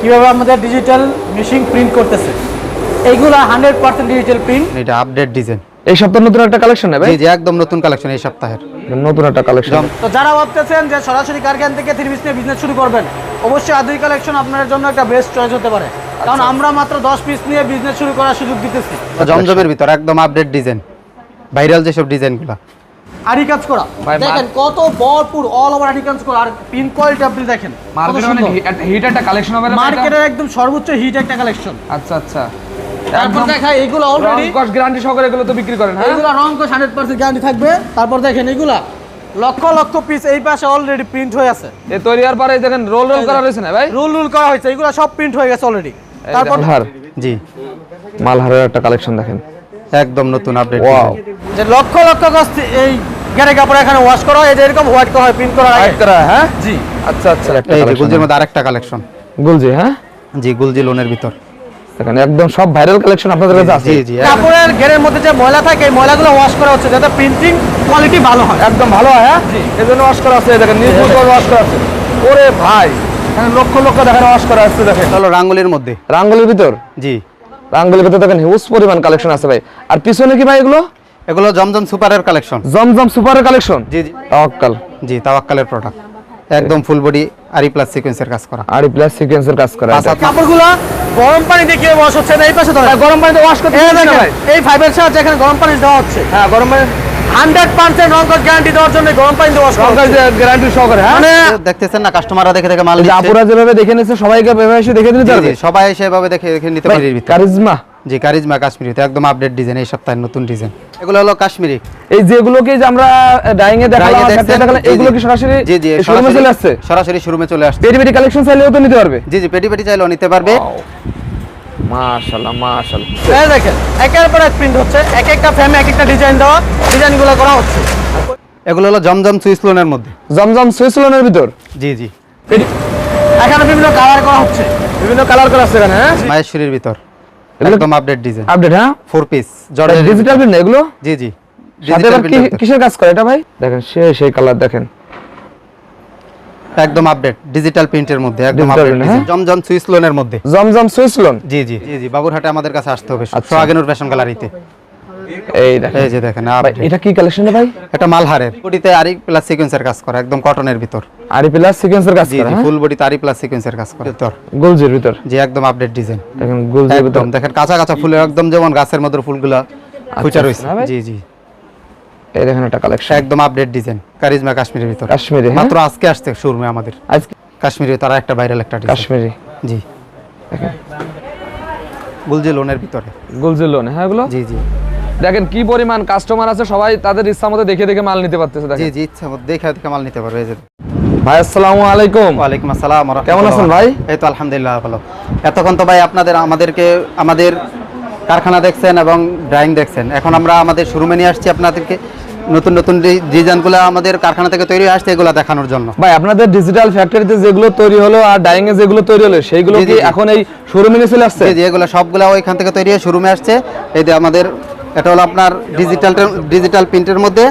কীভাবে আমাদের digital machine print করতেছে? এইগুলো হান্ড্রেড পার্সেন্ট ডিজিটাল প্রিন্ট এটা আপডেট ডিজাইন এই সপ্তাহে নতুন একটা কালেকশন নেবে? জি একদম নতুন কালেকশন এই সপ্তাহের। নতুন একটা কালেকশন তো যারা ভাবতেছেন যে সরাসরি কারখান থেকে থ্রি পিস নিয়ে বিজনেস শুরু করবেন অবশ্যই আধুনিক কালেকশন আপনার জন্য একটা বেস্ট চয়েস হতে পারে। কারণ আমরা মাত্র দশ পিস নিয়ে বিজনেস শুরু করার সুযোগ দিতেছি। জমজমের ভিতর একদম আপডেট ডিজাইন ভাইরাল যেসব ডিজাইনগুলো আরি কাজ করা। দেখেন কত ভরপুর অল ওভার আরি কাজ করা। আর পিন কোয়ালিটি আপনি দেখেন মার্কেটে অনেক হিট একটা কালেকশন হবে না ভাই এটা? মার্কেটের একদম সর্বোচ্চ হিট একটা কালেকশন আচ্ছা আচ্ছা। তারপর দেখা এইগুলো অলরেডি কস্ট গ্যারান্টি সহকারে এগুলো তো বিক্রি করেন হ্যাঁ? এইগুলো রং কোশ হান্ড্রেড পার্সেন্ট গ্যারান্টি থাকবে। তারপর দেখেন এইগুলা লক্ষ লক্ষ পিস এই পাশে অলরেডি প্রিন্ট হয়ে আছে। এ তৈরি হওয়ার পরে দেখেন রোল রোল করা হয়েছে না ভাই? রুল রুল করা হয়েছে এইগুলো সব প্রিন্ট হয়ে গেছে অলরেডি তারপর জি। মালহারের একটা কালেকশন দেখেন। একদম নতুন আপডেট ওয়াও যে লক্ষ লক্ষ গজ এই গ্যারে কাপড় এখানে ওয়াশ করা হয় এরকম হোয়াইট করা হয় প্রিন্ট করা হয়। হোয়াইট করা হ্যাঁ জি। আচ্ছা আচ্ছা। এই যে গুলজির মধ্যে আরেকটা কালেকশন গুলজি হ্যাঁ? জি গুলজি লোনের ভিতর। দেখেন একদম সব ভাইরাল কালেকশন আপনাদের কাছে আছে। জি জি কাপড়ের ঘেরের মধ্যে যে ময়লা থাকে এই ময়লাগুলো ওয়াশ করা হচ্ছে যাতে প্রিন্টিং কোয়ালিটি ভালো হয়। একদম ভালো হয় হ্যাঁ? এই জন্য ওয়াশ করা আছে দেখেন নির্ভুল করে ওয়াশ করা আছে। ওরে ভাই এখানে লক্ষ লক্ষ দেখেন ওয়াশ করা আছে দেখেন। চলো হলো রাঙ্গুলির মধ্যে। রাঙ্গুলির ভিতর? জি। রাঙ্গুলির ভিতর দেখেন হিউজ পরিমাণ কালেকশন আছে ভাই। আর পিছনে কি ভাই এগুলো? এগুলো জমজম সুপারের কালেকশন জমজম সুপারের কালেকশন জি জি। তাওয়াক্কাল। জি তাওয়াক্কালের প্রোডাক্ট একদম ফুল বডি আরি প্লাস সিকোয়েন্সের কাজ করা। আর প্লাস সিকোয়েন্সের কাজ করা কাপড়গুলো গরম পানি দিয়ে কেউ ওয়াশ হচ্ছে না এই পাশে ধরে গরম পানিতে ওয়াশ করতে এই না দেখেন, ভাই। এই ফাইবার সাহায্যে এখানে গরম পানি দেওয়া হচ্ছে। হ্যাঁ গরম পানি হান্ড্রেড পার্সেন্ট রং গ্যারান্টি দেওয়ার জন্য গরম পানি দিয়ে ওয়াশ করা সরকার হচ্ছে। গ্যারান্টি সহকারে মানে দেখতেছেন না কাস্টমাররা দেখে দেখে মাল এই যে নিচ্ছে। আপুরা যেভাবে দেখে নিচ্ছে সবাইকে এভাবে এসে দেখে দিতে পারবে? জি, সবাই সেভাবে দেখে দেখে নিতে পারে কারিজমা। জি কারিজমা কাশ্মীরিতে একদম আপডেট ডিজাইন এই সপ্তাহের নতুন ডিজাইন এগুলো হলো কাশ্মীরি। এই যেগুলোকে যে আমরা ডাইং এ দেখালাম Drying এ factory দেখছেন? দেখালাম এগুলো কি সরাসরি জি জি শোরুমে চলে আসছে? সরাসরি- সরাসরি শোরুমে চলে আসছে। পেটি পেটি কালেকশন চাইলেও তো নিতে পারবে। জি জি পেটি পেটি চাইলেও নিতে পারবে। মাশাআল্লাহ মাশাআল্লাহ। এই দেখেন একের পর এক প্রিন্ট হচ্ছে এক একটা ফ্রেমে এক একটা ডিজাইন দেওয়া ডিজাইনগুলো করা হচ্ছে। এগুলো হলো জমজম সুইস লোনের মধ্যে। জমজম সুইসলনের ভিতর? জি জি। এখানে বিভিন্ন কালার করা হচ্ছে। বিভিন্ন কালার করা আছে এখানে হ্যাঁ? ভিতর। একদম আপডেট ডিজাইন আপডেট হ্যাঁ? ফোর পিস ডিজিটাল প্রিন্ট এগুলো? জি জি। সাথে আবার। কিসের কাজ করে এটা ভাই? দেখেন সে সেই কালার দেখেন। একদম আপডেট ডিজিটাল প্রিন্টের মধ্যে একদম আপডেট হ্যাঁ? জমজম সুইস লোনের মধ্যে। জমজম সুইসলন জি জি জি জি বাবুরহাটে আমাদের কাছে আসতে হবে। আচ্ছা। সোহাগেনুর ফ্যাশন গ্যালারিতে এই দেখেন। এই যে দেখেন এটা কি কালেকশন ভাই? এটা মালহারের। বডিতে আরি প্লাস সিকোয়েন্সের কাজ করা একদম কটনের ভিতর। আরি প্লাস সিকোয়েন্সের কাজ করে ফুল বডিতে আরি প্লাস সিকোয়েন্সের কাজ করা। ভিতর গোলজির ভিতর। জি একদম আপডেট ডিজাইন দেখেন গোলজির ভিতর। দেখেন কাঁচা কাঁচা ফুলের একদম যেমন গাছের মধ্যে ফুলগুলা ফুচা রয়েছে। জি জি। এই দেখেন একটা কালেকশন একদম আপডেট ডিজাইন কারিজমা কাশ্মীরের ভিতর। কাশ্মীরি হ্যাঁ? মাত্র আজকে আসছে শোরুমে আমাদের। আজকে? কাশ্মীরি তারা একটা ভাইরাল একটা কাশ্মীরি। জি। গুলজি লোনের ভিতরে। লোন হ্যাঁ এগুলো? জি জি। দেখেন কি পরিমাণ কাস্টমার আছে সবাই তাদের ইচ্ছা মতো দেখে দেখে মাল নিতে পারতেছে জি দেখেন। জি ইচ্ছা মতো দেখে দেখে মাল নিতে পারবে এই যে। ভাই আসসালামু আলাইকুম। ওয়ালাইকুম আসসালাম কেমন আছেন ভাই? এই তো আলহামদুলিল্লাহ ভালো। এতক্ষণ তো ভাই আপনাদের আমাদেরকে আমাদের কারখানা দেখছেন এবং ড্রাইং দেখছেন। এখন আমরা আমাদের শোরুমে নিয়ে আসছি আপনাদেরকে। নতুন নতুন ডিজাইনগুলো আমাদের কারখানা থেকে তৈরি আসছে এগুলো দেখানোর জন্য। ভাই আপনাদের ডিজিটাল ফ্যাক্টরিতে যেগুলো তৈরি হলো আর ডাইং এ যেগুলো তৈরি হলো সেইগুলো কি এখন এই শোরুমে নিয়ে চলে আসছে? জি এগুলো সবগুলো ওইখান থেকে তৈরি হয়ে শোরুমে আসছে। এই যে আমাদের এটা হলো আপনার ডিজিটাল ডিজিটাল প্রিন্টের মধ্যে।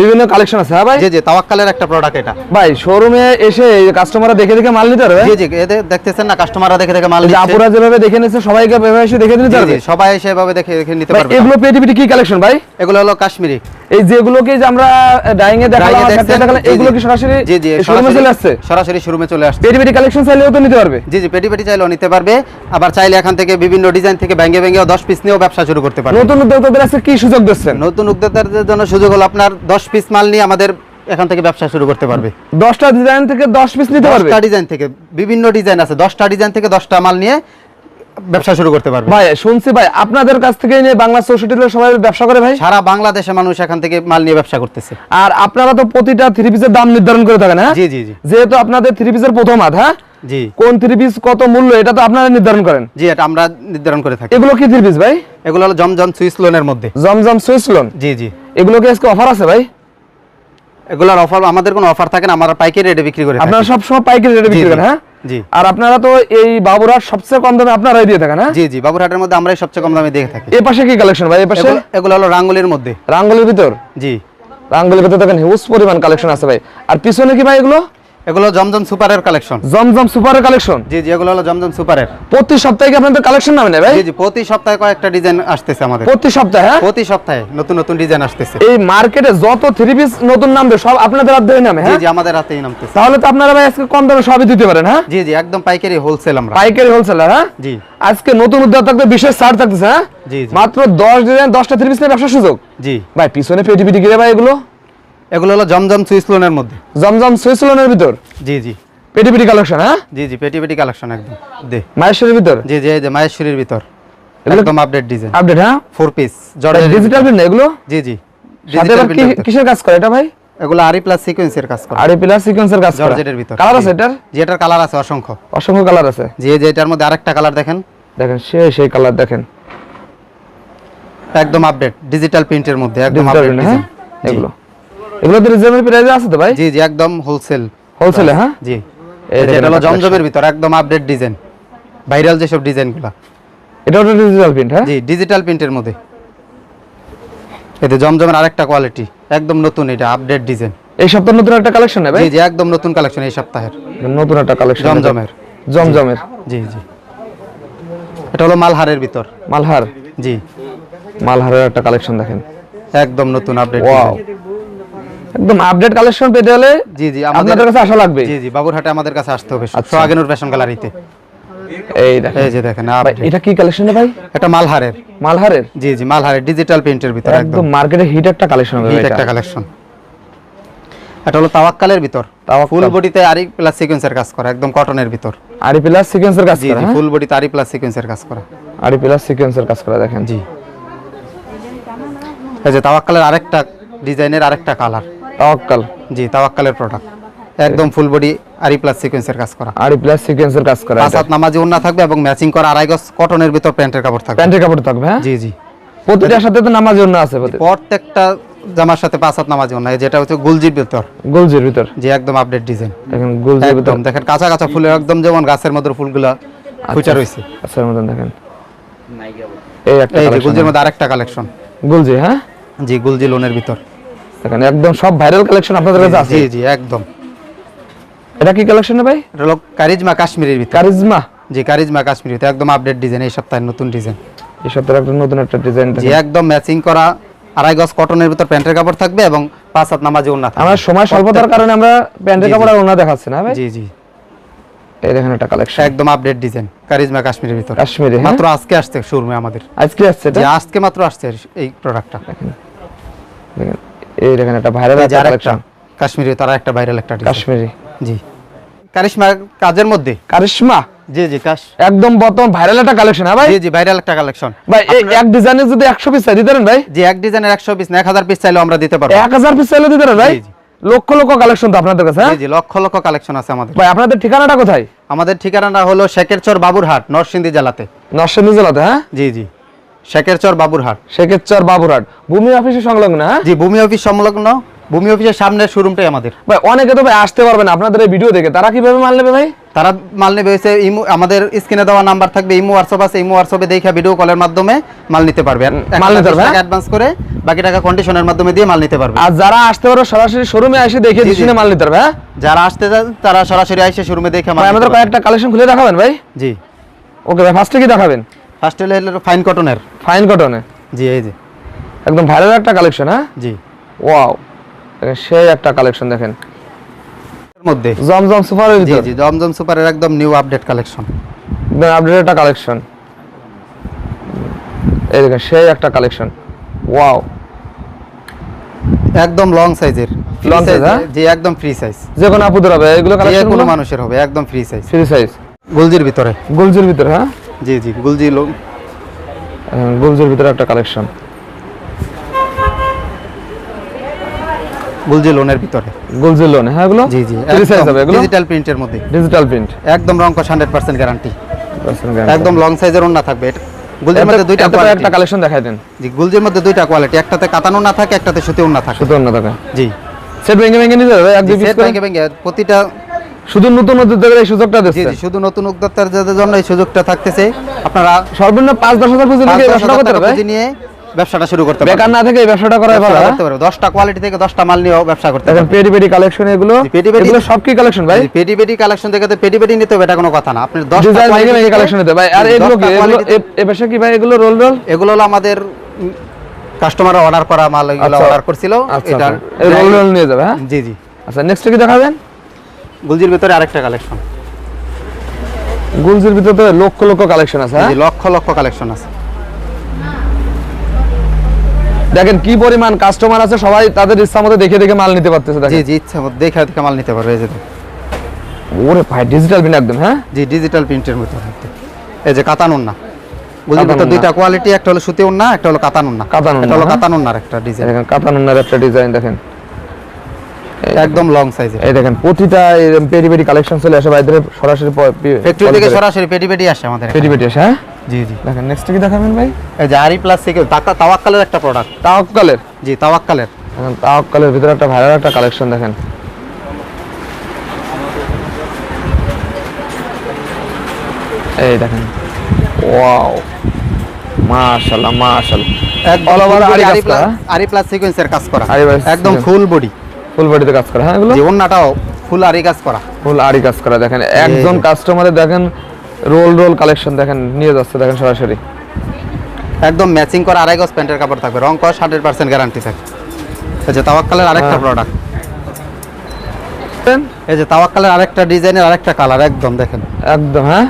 বিভিন্ন কালেকশন আছে হ্যাঁ ভাই? জি জি তাওয়াক্কালের একটা প্রোডাক্ট এটা। ভাই শোরুমে এসে কাস্টমাররা দেখে দেখে মাল নিতে পারবে? জি জি এদের দেখতেছেন না কাস্টমাররা দেখে দেখে মাল নিচ্ছে। আপুরা যেভাবে দেখে নিচ্ছে সবাইকে এভাবে এসে দেখে জি, পারবে? সবাই সেভাবে দেখে দেখে নিতে পারবে। এগুলো পেটি পেটি কি কালেকশন ভাই? এগুলো হলো কাশ্মীরি। এই যেগুলোকে যে আমরা ডাইং এ দেখালাম এগুলো কি সরাসরি জি জি শোরুমে চলে আসছে? সরাসরি শোরুমে চলে আসছে। পেটি পেটি কালেকশন চাইলেও তো নিতে পারবে। জি জি পেটি পেটি চাইলেও নিতে পারবে। আবার চাইলে এখান থেকে বিভিন্ন ডিজাইন থেকে ভেঙে ভেঙেও দশ পিস নিয়েও ব্যবসা শুরু করতে পারবে। নতুন উদ্যোক্তাদের আজকে কি সুযোগ দিচ্ছেন? নতুন উদ্যোক্তাদের জন্য সুযোগ হলো আপনার দশ পিস মাল নিয়ে আমাদের এখান থেকে ব্যবসা শুরু করতে পারবে। দশটা ডিজাইন থেকে দশ পিস নিতে পারবে? ডিজাইন থেকে বিভিন্ন ডিজাইন আছে। দশটা ডিজাইন থেকে দশটা মাল নিয়ে ব্যবসা শুরু করতে পারবে। ভাই শুনছি ভাই আপনাদের কাছ থেকে নিয়ে বাংলা চৌষট্টি সবাই ব্যবসা করে ভাই? সারা বাংলাদেশে মানুষ এখান থেকে মাল নিয়ে ব্যবসা করতেছে। আর আপনারা তো প্রতিটা থ্রি পিসের দাম নির্ধারণ করে থাকেন হ্যাঁ? জি জি জি। যেহেতু আপনাদের থ্রি পিসের প্রথম হাত হ্যাঁ? জি। কোন থ্রি পিস কত মূল্য এটা তো আপনারা নির্ধারণ করেন। জি এটা আমরা নির্ধারণ করে থাকি। এগুলো কি থ্রি পিস ভাই? এগুলো হলো জমজম সুইস লোনের মধ্যে। Zamzam Swiss lawn? জি জি। এগুলো কি আজকে অফার আছে ভাই? এগুলোর অফার আমাদের কোনো অফার থাকে না আমরা পাইকারি রেটে বিক্রি করি আপনারা সবসময় পাইকারি রেটে বিক্রি করেন হ্যাঁ? জি। আর আপনারা তো এই বাবুরহাট সবচেয়ে কম দামে আপনারাই দিয়ে থাকেন হ্যাঁ? জি জি বাবুরহাটের মধ্যে আমরাই সবচেয়ে কম দামে দিয়ে থাকি। এপাশে পাশে কি কালেকশন ভাই? এপাশে পাশে? এগুলো- এগুলো হলো রাঙ্গুলির মধ্যে। রাঙ্গুলির ভিতর? জি। রাঙ্গুলির ভিতর দেখেন হিউজ পরিমাণ কালেকশন আছে ভাই। আর পিছনে কি ভাই এগুলো? এগুলো জমজম সুপারের কালেকশন। জমজম সুপারের কালেকশন? জি জি এগুলো হলো জমজম সুপারের। প্রতি সপ্তাহে কি আপনাদের কালেকশন নামে না ভাই? জি জি প্রতি সপ্তাহে কয়েকটা ডিজাইন আসতেছে আমাদের। প্রতি সপ্তাহে হ্যাঁ? প্রতি সপ্তাহে নতুন নতুন ডিজাইন আসতেছে। এই মার্কেটে যত থ্রি পিস নতুন নামবে সব আপনাদের হাতে নামে হ্যাঁ? জি আমাদের হাতেই নামতেছে। তাহলে তো আপনারা ভাই আজকে কম দামে সবই দিতে পারেন হ্যাঁ? জি জি একদম পাইকারি হোলসেল আমরা। পাইকারি হোলসেলার হ্যাঁ? জি। আজকে নতুন উদ্যোগ বিশেষ ছাড় থাকতেছে হ্যাঁ? জি জি। মাত্র দশ ডিজাইন দশটা থ্রি পিস নিয়ে ব্যবসার সুযোগ? জি। ভাই পিছনে পেটি পেটি গিরে ভাই এগুলো? এগুলো হলো জমজম সুইস লোনের মধ্যে। জমজম সুইসলনের ভিতর? জি জি। পেটি পেটি কালেকশন হ্যাঁ? জি জি পেটি পেটি কালেকশন একদম। দে। মাহেশ্বরের ভিতর? জি জি এই যে মাহেশ্বরীর ভিতর। একদম আপডেট ডিজাইন আপডেট হ্যাঁ? ফোর পিস জর্জের ডিজিটাল প্রিন্ট এগুলো? জি জি। ভিতর। কিসের কাজ করে এটা ভাই? এগুলো আরি প্লাস সিকোয়েন্সের কাজ করে। আড়ে প্লাস সিকোয়েন্সের কাজ করে। জর্জেটের ভিতর। কালার আছে এটার? জি এটার কালার আছে অসংখ্য। অসংখ্য কালার আছে। জি যে এটার মধ্যে আরেকটা কালার দেখেন। দেখেন সে সেই কালার দেখেন। একদম আপডেট ডিজিটাল প্রিন্টের মধ্যে একদম আপডেট হ্যাঁ? এগুলো। এগুলো তো রিজনেবল প্রাইসে আছে তো ভাই? জি জি একদম হোলসেল হোলসেলে হ্যাঁ? জি। এটা হলো জমজমের ভিতর একদম আপডেট ডিজাইন ভাইরাল যেসব ডিজাইনগুলো এটা ওটা ডিজিটাল প্রিন্ট হ্যাঁ? জি ডিজিটাল প্রিন্টের মধ্যে। এতে জমজমের আরেকটা কোয়ালিটি একদম নতুন এটা আপডেট ডিজাইন এই সপ্তাহে নতুন একটা কালেকশন নেবে? জি জি একদম নতুন কালেকশন এই সপ্তাহের। নতুন একটা কালেকশন জমজমের। জমজমের। জি জি। এটা হলো মালহারের ভিতর। মালহার? জি। মালহারের একটা কালেকশন দেখেন। একদম নতুন আপডেট ওয়াও একদম আপডেট কালেকশন পেতে হলে জি জি আমাদের কাছে আসা লাগবে। জি জি বাবুরহাটে আমাদের কাছে আসতে হবে। আচ্ছা। সোহাগেনুর ফ্যাশন গ্যালারিতে। এই দেখেন। এই যে দেখেন এটা কি কালেকশন ভাই? এটা মালহারের। মালহারের? জি জি মালহারের ডিজিটাল প্রিন্টের ভিতর একদম। মার্কেটে হিট একটা কালেকশন হবে হিট এটা। একটা কালেকশন এটা হলো তাওয়াক্কালের ভিতর। ফুল বডিতে আরি প্লাস সিকোয়েন্সের কাজ করা একদম কটনের ভিতর। আরি প্লাস সিকোয়েন্সের কাজ করা জি হ্যাঁ? ফুল বডিতে আরি প্লাস সিকোয়েন্সের কাজ করা। আরি প্লাস সিকোয়েন্সের কাজ করা দেখেন। জি। এই যে তাওয়াক্কালের আরেকটা ডিজাইনের আরেকটা কালার তাওয়াক্কাল। জি তাওয়াক্কালের প্রোডাক্ট একদম ফুল বডি আরি প্লাস সিকোয়েন্সের কাজ করা। আরি প্লাস সিকোয়েন্সের কাজ করা পাঁচ হাত নামাজি ওন্না থাকবে এবং ম্যাচিং করা আড়াই গজ কটনের ভিতর প্যান্টের কাপড় থাকবে। প্যান্টের কাপড় থাকবে হ্যাঁ? জি জি। প্রতিটার সাথে তো নামাজ জন্য আছে প্রত্যেকটা জামার সাথে পাঁচ হাত নামাজি ওন্না এই যেটা হচ্ছে গুলজির ভিতর। গুলজির ভিতর। জি একদম আপডেট ডিজাইন দেখেন গোলজির ভিতর। দেখেন কাঁচা কাঁচা ফুলের একদম যেমন গাছের মধ্যে ফুলগুলা খুচা রয়েছে আচ্ছা মতন দেখেন। এই একটা গুলজির মধ্যে আরেকটা কালেকশন গুলজি হ্যাঁ? জি গুলজি লোনের ভিতর। দেখেন একদম সব ভাইরাল কালেকশন আপনাদের কাছে আছে। জি জি একদম। এটা কি কালেকশন ভাই? এটা হলো কারিজমা কাশ্মীরের ভিতর। কারিজমা? জি কারিজমা কাশ্মীর ভিতর। একদম আপডেট ডিজাইন এই সপ্তাহের নতুন ডিজাইন এই সপ্তাহে একটা নতুন একটা ডিজাইন জি একদম ম্যাচিং করা আড়াই গজ কটনের ভিতর প্যান্টের কাপড় থাকবে এবং পাঁচ হাত নামাজি ওন্না থাকবে। আমরা সময় স্বল্পতার কারণে আমরা প্যান্টের কাপড়। আর ওনা দেখাচ্ছি না ভাই? জি জি। এই দেখেন একটা কালেকশন একদম আপডেট ডিজাইন কারিজমা কাশ্মীরের ভিতর। কাশ্মীরি হ্যাঁ? মাত্র আজকে আসছে শোরুমে আমাদের। আজকে আসছে এটা? আজকে মাত্র আসছে এই প্রোডাক্টটা দেখেন। দেখেন। এই দেখেন একটা ভাইরাল একটা কালেকশন কাশ্মীরি তারা একটা ভাইরাল একটা কাশ্মীরি। জি। কারিশমা কাজের মধ্যে? কারিশমা? জি জি কাশ। একদম বর্তমান ভাইরাল একটা কালেকশন হ্যাঁ ভাই? জি জি ভাইরাল একটা কালেকশন ভাই এই এক ডিজাইনে যদি 100 পিস চাই দিতে পারেন ভাই? জি এক ডিজাইনের একশো পিস না এক হাজার পিস চাইলেও আমরা দিতে পারব। 1000 পিস চাইলে দিতে পারেন ভাই। লক্ষ লক্ষ কালেকশন তো আপনাদের কাছে হ্যাঁ? জি জি লক্ষ লক্ষ কালেকশন আছে আমাদের। ভাই আপনাদের ঠিকানাটা কোথায়? আমাদের ঠিকানাটা হলো শেখেরচর বাবুরহাট নরসিংদী জেলাতে। নরসিংদী জেলাতে হ্যাঁ? জি জি। শেখেরচর বাবুরহাট। শেখেরচর বাবুরহাট। ভূমি অফিসের সংলগ্ন হ্যাঁ? জি ভূমি অফিস সংলগ্ন। ভূমি অফিসের সামনের শোরুমটাই আমাদের। ভাই অনেকে তো ভাই আসতে পারবে না। আপনাদের এই ভিডিও দেখে তারা কীভাবে মাল নেবে ভাই? তারা মাল নেবে হয়েছে ইমো আমাদের স্ক্রিনে দেওয়া নাম্বার থাকবে ইমো হোয়াটসঅ্যাপ আছে। ইমো হোয়াটসঅ্যাপে দেখে ভিডিও কলের মাধ্যমে মাল নিতে পারবে। মাল নিতে পারবে? অ্যাডভান্স করে বাকি টাকা কন্ডিশনের মাধ্যমে দিয়ে মাল নিতে পারবে। আর যারা আসতে পারবে সরাসরি শোরুমে এসে দেখে। শুনে মাল নিতে পারবে হ্যাঁ? যারা আসতে চান তারা সরাসরি আইসে শোরুমে দেখে মাল আমাদের কয়েকটা কালেকশন খুলে দেখাবেন ভাই? জি। ওকে ভাই ফার্স্টে কি দেখাবেন? ফার্স্ট হলো ফাইন কটনের ফাইন কটনে জি এই যে। একদম ভাইরাল একটা কালেকশন হ্যাঁ? জি। ওয়াও সেই একটা কালেকশন দেখেন। এর মধ্যে। জমজম সুপারের জি জি জমজম সুপারের একদম নিউ আপডেট কালেকশন একদম আপডেট একটা কালেকশন এই দেখেন সেই একটা কালেকশন ওয়াও একদম লং সাইজের লং সাইজ হ্যাঁ? জি একদম ফ্রি সাইজ যে কোনো আপুদের হবে এগুলো কালেকশন কোনো মানুষের হবে একদম ফ্রি সাইজ ফ্রি সাইজ গুলজির ভিতরে। গুলজির ভিতরে হ্যাঁ? জি জি গুলজি লো- গুলজির ভিতরে একটা কালেকশন গুলজি লোনের ভিতরে। গুলজির লোন হ্যাঁ এগুলো? জি জি সাইজ হবে এগুলো? ডিজিটাল প্রিন্টের মধ্যে। ডিজিটাল প্রিন্ট একদম রংকশ হান্ড্রেড পার্সেন্ট গ্যারান্টি একদম লং সাইজের ওন্না থাকবে। এটা- গুলজির মধ্যে দুইটা কোয়ালিটি একটা কালেকশন দেখাই দেন। জি গুলজির মধ্যে দুইটা কোয়ালিটি একটাতে কাতানো না থাকে একটাতে সুতি ওন্না থাকে। শুধু অন্য টাকা জি। সেট ভেঙে ভেঙে নিতে হবে এক দুই পিস সেট ভেঙে ভেঙে প্রতিটা শুধু নতুন নতুন এই সুযোগটা দিচ্ছে? জি শুধু নতুন উদ্যোক্তাদের জন্য এই সুযোগটা থাকতেছে আপনারা সর্বনিম্ন পাঁচ দশ হাজার পুঁজি নিয়ে ব্যবসা করতে হবে পুঁজি নিয়ে ব্যবসাটা শুরু করতে পারবে। বেকার না থেকে এই ব্যবসাটা করাই ভালো? করতে পারবে। দশটা কোয়ালিটি থেকে দশটা মাল নিয়েও ব্যবসা করতে পারবে। পেডি পেডি কালেকশন এগুলো পেডি পেডি- এগুলো সব কি কালেকশন ভাই? পেটি পেটি কালেকশন থেকে তো পেটি পেটি নিতে হবে এটা কোনো কথা না। আপনি দশটা ডিজাইন quality ভেঙে ভেঙে থেকে- কালেকশন নিতে ভাই আর এগুলো কি? এগুলো quality এ- এ কি ভাই এগুলো রোল রোল এগুলো হলো আমাদের কাস্টমার অর্ডার করা মাল এগুলো আচ্ছা। অর্ডার করছিল। আচ্ছা এটা রোল রোল নিয়ে যাবে হ্যাঁ? জি জি। আচ্ছা নেক্সট কি দেখাবেন? গুলজির ভিতরে আরেকটা কালেকশন গুলজির ভিতরে লক্ষ লক্ষ কালেকশন আছে হ্যাঁ? লক্ষ লক্ষ কালেকশন আছে। দেখেন কি পরিমাণ কাস্টমার আছে সবাই তাদের ইচ্ছা মতো দেখে দেখে মাল নিতে পারতেছে জি দেখেন। জি ইচ্ছা মতো দেখে দেখে মাল নিতে পারবে এই যে ওরে ভাই ডিজিটাল বিন একদম হ্যাঁ? জি ডিজিটাল প্রিন্টের মতো এই যে কাতানুন না গুলজির কাতান ভিতর দুইটা কোয়ালিটি একটা হলো সুতি উন্না একটা হলো কাতানুন না কাতান এটা হলো হ্যাঁ? কাতানুন্নার একটা ডিজাইন দেখেন কাতানুন্নার একটা ডিজাইন দেখেন। একদম লং সাইজের এই দেখেন প্রতিটা পেরি পেরি কালেকশন চলে আসে ভাইদের সরাসরি ফ্যাক্টরি থেকে সরাসরি পেটি পেটি আসে আমাদের। পেরি পেরি আসে হ্যাঁ? জি জি। দেখেন নেক্সট কি দেখাবেন ভাই? এই যে আরি প্লাস থেকে তাওয়াক্কালের একটা প্রোডাক্ট তাওয়াক্কালের? জি তাওয়াক্কালের। দেখেন তাওয়াক্কালের ভিতরে একটা ভাইরাল একটা কালেকশন দেখেন। এই দেখেন। ওয়াও মাশাআল্লাহ মাশাআল্লাহ All over আরি কাজ করা, হ্যাঁ? আরি প্লাস সিকোয়েন্সের কাজ করা। আরি একদম ফুল বডি ফুল বডিতে কাজ করা হ্যাঁ এগুলো? যে ওন্নাটাও ফুল আরি কাজ করা। ফুল আরি কাজ করা দেখেন একজন কাস্টমারে দেখেন রোল রোল কালেকশন দেখেন নিয়ে যাচ্ছে দেখেন সরাসরি। একদম ম্যাচিং করা আড়াই গজ প্যান্টের কাপড় থাকবে রং কস হান্ড্রেড পার্সেন্ট গ্যারান্টি থাকে এই যে তাওয়াক্কালের আরেকটা হ্যাঁ। প্রোডাক্ট এই যে তাওয়াক্কালের আরেকটা ডিজাইনের আরেকটা কালার একদম দেখেন। একদম হ্যাঁ?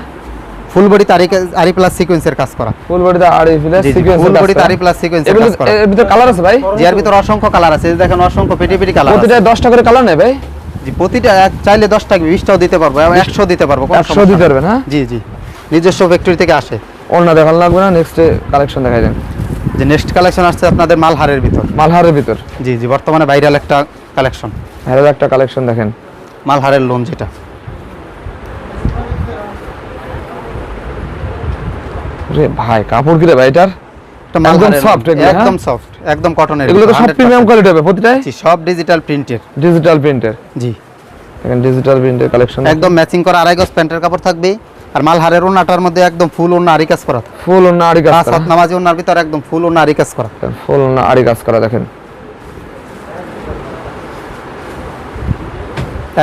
ফুল বডিতে আরি আরি প্লাস সিকোয়েন্সের কাজ করা। ফুল বডিতে আরি ফিলে জি, জি, সিকোয়েন্স body তে আরি এর এগুলো কাজ করা। এর ভিতরে কালার আছে ভাই? যে এর ভিতর অসংখ্য কালার আছে দেখেন অসংখ্য পেটি পেটি কালার প্রতিটা 10টা করে কালার নেই ভাই? জি প্রতিটা চাইলে দশ টাকা বিশটাও দিতে পারব এবং একশো দিতে পারব 100 দিতে পারবেন, হ্যাঁ? জি জি নিজস্ব ফ্যাক্টরি থেকে আসে। অন্য দেখান লাগবে না নেক্সট কালেকশন দেখাই দেন। যে নেক্সট কালেকশন আসছে আপনাদের মালহারের ভিতর। মালহারের ভিতর? জি জি বর্তমানে ভাইরাল একটা কালেকশন ভাইরাল একটা কালেকশন দেখেন। মালহারের লোন যেটা। রে ভাই কাপড় কি রে ভাই এটার? একদম এগুলো, হ্যাঁ? একদম সফট একদম কটনের এগুলো তো সব প্রিমিয়াম কোয়ালিটি হবে প্রতিটাই? জি সব ডিজিটাল প্রিন্টের ডিজিটাল প্রিন্টের জি। দেখেন ডিজিটাল প্রিন্টের কালেকশন একদম ম্যাচিং করা আড়াই গজ প্যান্টের কাপড় থাকবে আর মালহারের ওনাটার মধ্যে একদম ফুল ওনা আরি কাজ করা। ফুল অন্য আড়ি কাজ করা। সাত নামাজি ওনার ভিতর একদম ফুল ওনা আরি কাজ করা। ফুল অন্য আড়ি কাজ করা দেখেন।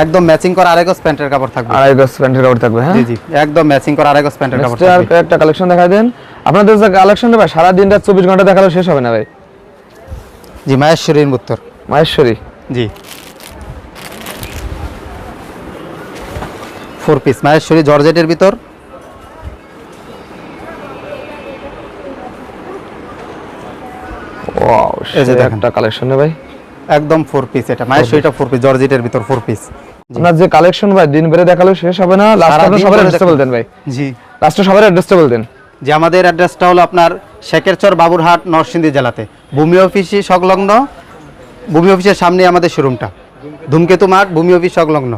একদম ম্যাচিং করা আড়াই গজ প্যান্টের কাপড় থাকবে। আড়াই গজ প্যান্টের কাপড় থাকবে হ্যাঁ? জি জি একদম ম্যাচিং করা আড়াই গজ প্যান্টের কাপড় থাকবে। একটা কালেকশন দেখাই দেন। আপনাদের যে কালেকশন ভাই সারা দিনটা চব্বিশ ঘণ্টা দেখালেও শেষ হবে না ভাই? জি মাহেশ্বরীর উত্তর মাহেশ্বরী? জি। ফোর পিস মাহেশ্বরী জর্জেটের ভিতর। ওয়াও এই যে দেখেন। একটা কালেকশন ভাই। একদম ফোর পিস এটা। মাহেশ্বরীটা ফোর পিস জর্জেটের ভিতর ফোর পিস আপনার যে কালেকশন ভাই দিন বেড়ে দেখাল শেষ হবে না লাস্ট আপনি আপনার সবার অ্যাড্রেসটা বলেন বলতেন ভাই। জি। লাস্টে সবার অ্যাড্রেসটা বলতেন যে আমাদের অ্যাড্রেসটা হলো আপনার শেখেরচর বাবুরহাট নরসিংদী জেলাতে। ভূমি অফিস সংলগ্ন ভূমি অফিসের সামনে আমাদের শোরুমটা ধূমকেতু মাঠ ভূমি অফিস সংলগ্ন।